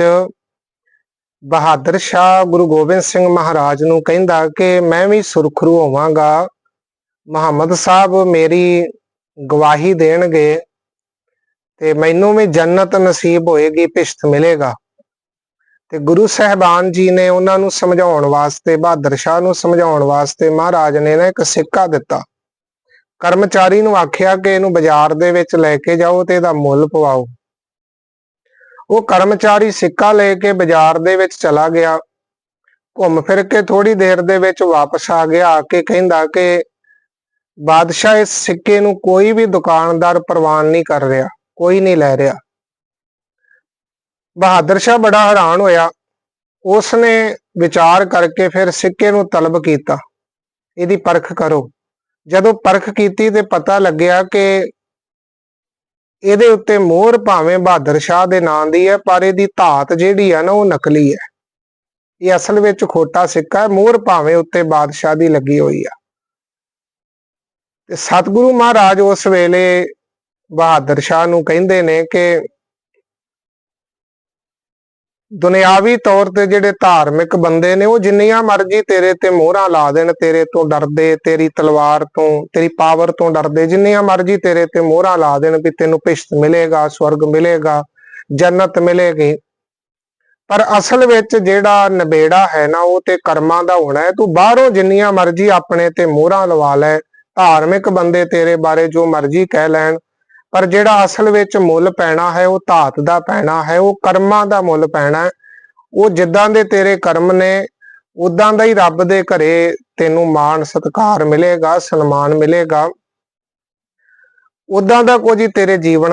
ਵਿੱਚ ਬਹਾਦਰ ਸ਼ਾਹ ਗੁਰੂ ਗੋਬਿੰਦ ਸਿੰਘ ਮਹਾਰਾਜ ਨੂੰ ਕਹਿੰਦਾ ਕਿ ਮੈਂ ਵੀ ਸੁਰਖਰੂ ਹੋਵਾਂਗਾ। ਮੁਹੰਮਦ ਸਾਹਿਬ ਮੇਰੀ ਗਵਾਹੀ ਦੇਣਗੇ ਤੇ ਮੈਨੂੰ ਵੀ ਜੰਨਤ ਨਸੀਬ ਹੋਏਗੀ, ਪਿਸ਼ਤ ਮਿਲੇਗਾ। ਤੇ ਗੁਰੂ ਸਾਹਿਬਾਨ ਜੀ ਨੇ ਉਹਨਾਂ ਨੂੰ ਸਮਝਾਉਣ ਵਾਸਤੇ, ਬਹਾਦਰ ਸ਼ਾਹ ਨੂੰ ਸਮਝਾਉਣ ਵਾਸਤੇ ਮਹਾਰਾਜ ਨੇ ਨਾ ਇੱਕ ਸਿੱਕਾ ਦਿੱਤਾ। ਕਰਮਚਾਰੀ ਨੂੰ ਆਖਿਆ ਕਿ ਇਹਨੂੰ ਬਾਜ਼ਾਰ ਦੇ ਵਿੱਚ ਲੈ ਕੇ ਜਾਓ ਤੇ ਇਹਦਾ ਮੁੱਲ ਪਵਾਓ। ਉਹ ਕਰਮਚਾਰੀ ਸਿੱਕਾ ਲੈ ਕੇ ਬਾਜ਼ਾਰ ਦੇ ਵਿੱਚ ਚਲਾ ਗਿਆ। ਘੁੰਮ ਫਿਰ ਕੇ ਥੋੜੀ ਦੇਰ ਦੇ ਵਿੱਚ ਵਾਪਸ ਆ ਗਿਆ, ਆ ਕੇ ਕਹਿੰਦਾ ਕਿ ਬਾਦਸ਼ਾਹ ਇਸ ਸਿੱਕੇ ਨੂੰ ਕੋਈ ਵੀ ਦੁਕਾਨਦਾਰ ਪ੍ਰਵਾਨ ਨਹੀਂ ਕਰ ਰਿਹਾ, ਕੋਈ ਨਹੀਂ ਲੈ ਰਿਹਾ। ਬਹਾਦਰ ਸ਼ਾਹ ਬੜਾ ਹੈਰਾਨ ਹੋਇਆ। ਉਸ ਨੇ ਵਿਚਾਰ ਕਰਕੇ ਫਿਰ ਸਿੱਕੇ ਨੂੰ ਤਲਬ ਕੀਤਾ। ਇਹਦੀ ਪਰਖ ਕਰੋ। ਜਦੋਂ ਪਰਖ ਕੀਤੀ ਤੇ ਪਤਾ ਲੱਗਿਆ ਕਿ ਇਹਦੇ ਉੱਤੇ ਮੋਹਰ ਭਾਵੇਂ ਬਹਾਦਰ ਸ਼ਾਹ ਦੇ ਨਾਂ ਦੀ ਹੈ, ਪਰ ਇਹਦੀ ਧਾਤ ਜਿਹੜੀ ਆ ਨਾ ਉਹ ਨਕਲੀ ਹੈ। ਇਹ ਅਸਲ ਵਿੱਚ ਖੋਟਾ ਸਿੱਕਾ ਹੈ, ਮੋਹਰ ਭਾਵੇਂ ਉੱਤੇ ਬਾਦਸ਼ਾਹ ਦੀ ਲੱਗੀ ਹੋਈ ਆ। ਤੇ ਸਤਿਗੁਰੂ ਮਹਾਰਾਜ ਉਸ ਵੇਲੇ ਬਹਾਦਰ ਸ਼ਾਹ ਨੂੰ ਕਹਿੰਦੇ ਨੇ ਕਿ ਦੁਨਿਆਵੀ ਤੌਰ ਤੇ ਜਿਹੜੇ ਧਾਰਮਿਕ ਬੰਦੇ ਨੇ, ਉਹ ਜਿੰਨੀਆਂ ਮਰਜ਼ੀ ਤੇਰੇ ਤੇ ਮੋਹਰਾਂ ਲਾ ਦੇਣ, ਤੇਰੇ ਤੋਂ ਡਰਦੇ, ਤੇਰੀ ਤਲਵਾਰ ਤੋਂ, ਤੇਰੀ ਪਾਵਰ ਤੋਂ ਡਰਦੇ, ਜਿੰਨੀਆਂ ਮਰਜ਼ੀ ਤੇਰੇ ਤੇ ਮੋਹਰਾਂ ਲਾ ਦੇਣ ਵੀ ਤੈਨੂੰ ਪਿਸ਼ਤ ਮਿਲੇਗਾ, ਸਵਰਗ ਮਿਲੇਗਾ, ਜੰਨਤ ਮਿਲੇਗੀ। ਪਰ ਅਸਲ ਵਿੱਚ ਜਿਹੜਾ ਨਵੇੜਾ ਹੈ ਨਾ, ਉਹ ਤੇ ਕਰਮਾਂ ਦਾ ਹੋਣਾ ਹੈ। ਤੂੰ ਬਾਹਰੋਂ ਜਿੰਨੀਆਂ ਮਰਜ਼ੀ ਆਪਣੇ ਤੇ ਮੋਹਰਾਂ ਲਵਾ ਲੈ, ਧਾਰਮਿਕ ਬੰਦੇ ਤੇਰੇ ਬਾਰੇ ਜੋ ਮਰਜ਼ੀ ਕਹਿ ਲੈਣ ਪਰ ਜਿਹੜਾ ਅਸਲ ਵਿੱਚ ਮੁੱਲ ਪੈਣਾ ਹੈ, ਉਹ ਧਾਤ ਦਾ ਪੈਣਾ ਹੈ, ਉਹ ਕਰਮਾਂ ਦਾ ਮੁੱਲ ਪੈਣਾ ਉਹ ਜਿੱਦਾਂ ਦੇ ਤੇਰੇ ਕਰਮ ਨੇ, ਉਦਾਂ ਦਾ ਹੀ ਰੱਬ ਦੇ ਘਰੇ ਤੈਨੂੰ ਮਾਣ, ਸਤਿਕਾਰ ਮਿਲੇਗਾ, ਸਨਮਾਨ ਮਿਲੇਗਾ। ਉਦਾਂ ਦਾ ਕੁਝ ਹੀ ਤੇਰੇ ਜੀਵਨ